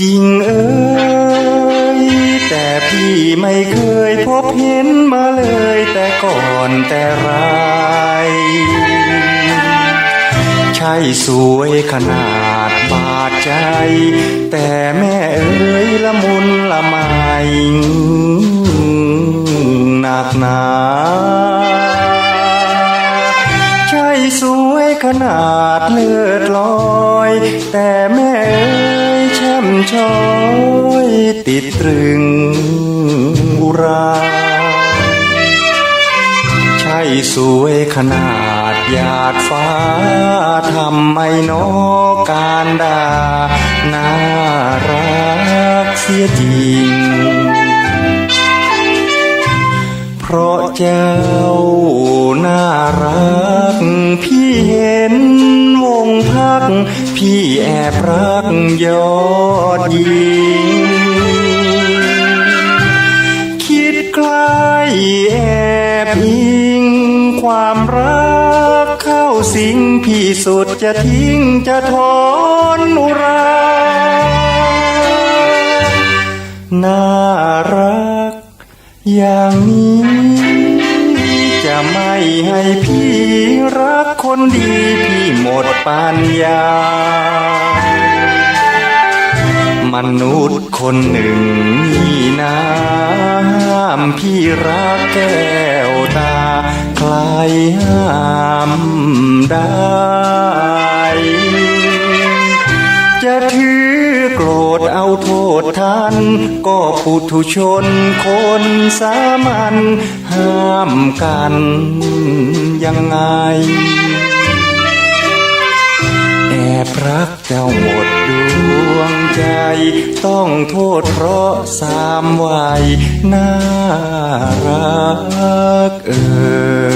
จริงเอ้ยแต่พี่ไม่เคยพบเห็นมาเลยแต่ก่อนแต่ไรใช่สวยขนาดบาดใจ แต่แม่เอ๋ยละมุนละไมหนักหนาใช่สวยขนาดเลือดลอย แต่แม่เอ๋ย ช้อยติดตรึงอุรา ใช่สวยขนาดหยาดฟ้าทำไมนอการดาน่ารักเสียจริง เพราะเจ้า บรักยอดยิงคิดใกล้แอบอิง ความรักเข้าสิงพี่สุดจะทิ้งจะทนอุราน่ารักอย่างนี้ จะไม่ให้พี่รักคนดีพี่หมดปัญญา นุษย์คนหนึ่งนี่นะห้ามพี่รักแก้วตา ใครห้ามได้ จะถือโกรธเอาโทษท่าน ก็ปุถุชนคนสามัญห้ามกันยังไงแอบรัก ต้องโทษเพราะสามวัยน่ารักเอ่ย